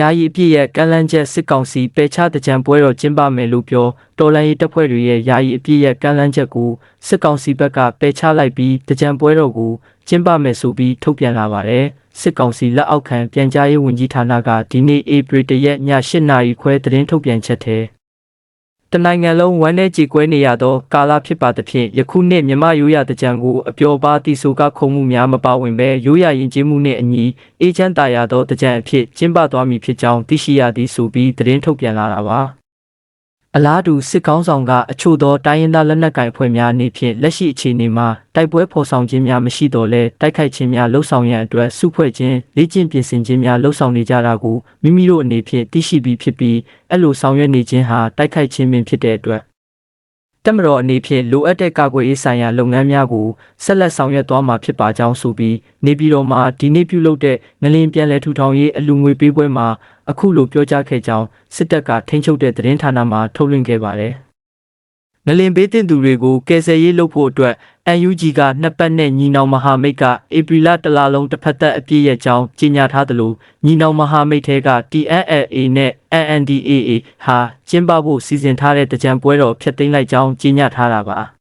ယာယီအပြည့်ရဲ့ကမ်းလှမ်းချက်စစ်ကောင်စီပယ်ချတကြံပွဲတော်ကျင်းပမယ်လို့ပြောတော်လန်ရေးတပ်ဖွဲ့တွေရဲ့ယာယီအပြည့်ရဲ့ကမ်းလှမ်းချက်ကိုစစ်ကောင်စီဘက်ကပယ်ချလိုက်ပြီးတကြံပွဲတော်ကိုကျင်းပမယ်ဆိုပြီးထုတ်ပြန်လာပါတယ်စစ်ကောင်စီလက်အောက်ခံပြန်ကြားရေးဝန်ကြီးဌာနကဒီနေ့ဧပြီတရက်ည8နာရီခွဲသတင်းထုတ်ပြန်ချက်ထဲ တနိုင်ငံလုံးဝမ်း내ကြေကွဲနေရသောကာလဖြစ်ပါသဖြင့်ယခုနှစ်မြမရိုးရတကြံကိုအပျော်ပါတီဆိုကခုံမှုများမပါဝင်ဘဲရိုးရရင်ကျေးမှုနှင့်အညီအေချမ်းတာရသောတကြံအဖြစ်ကျင်းပသွားမည်ဖြစ်ကြောင်းသိရှိရသည်ဆိုပြီးသတင်းထုတ်ပြန်လာတာပါ အလားတူစစ်ကောင်းဆောင်ကအချို့သောတိုင်းရင်းသားလက်နက်ကိုင်အဖွဲ့များအနေဖြင့်လက်ရှိအခြေအနေမှာတိုက်ပွဲဖော်ဆောင်ခြင်းများမရှိတော့လဲတိုက်ခိုက်ခြင်းများလှုပ်ဆောင်ရန်အတွက်စုဖွဲ့ခြင်းလေ့ကျင့်ပြင်ဆင်ခြင်းများလှုပ်ဆောင်နေကြတာကိုမိမိတို့အနေဖြင့်သိရှိပြီးဖြစ်ပြီးအဲ့လိုဆောင်ရွက်နေခြင်းဟာတိုက်ခိုက်ခြင်းပင်ဖြစ်တဲ့အတွက် တက်မတော်အနေဖြင့်လိုအပ်တဲ့ကာကွယ်ရေးဆိုင်ရာလုပ်ငန်းများကိုဆက်လက်ဆောင်ရွက်သွားမှာဖြစ်ပါကြောင်းဆိုပြီးနေပြည်တော်မှာဒီနေ့ပြုလုပ်တဲ့ငလင်ပြန်လည်ထူထောင်ရေးအလူငွေပေးပွဲမှာအခုလိုပြောကြားခဲ့ကြောင်းစစ်တပ်ကထိန်းချုပ်တဲ့သတင်းဌာနမှထုတ်လွှင့်ခဲ့ပါတယ်။ ငလင်ပေးတင်သူတွေကိုကယ်ဆယ်ရေးလုပ်ဖို့အတွက် UNG ကနှစ်ပတ်နဲ့ညီနောင်မဟာမိတ်ကဧပြီလတလလုံးတစ်ဖက်သက်အပြည့်ရဲ့ကြောင်းကြေညာထားသလိုညီနောင်မဟာမိတ်ထဲက TNLA နဲ့ NNDAA ဟာကျင်းပဖို့စီစဉ်ထားတဲ့တကြံပွဲတော်ဖျက်သိမ်းလိုက်ကြောင်းကြေညာထားတာပါ။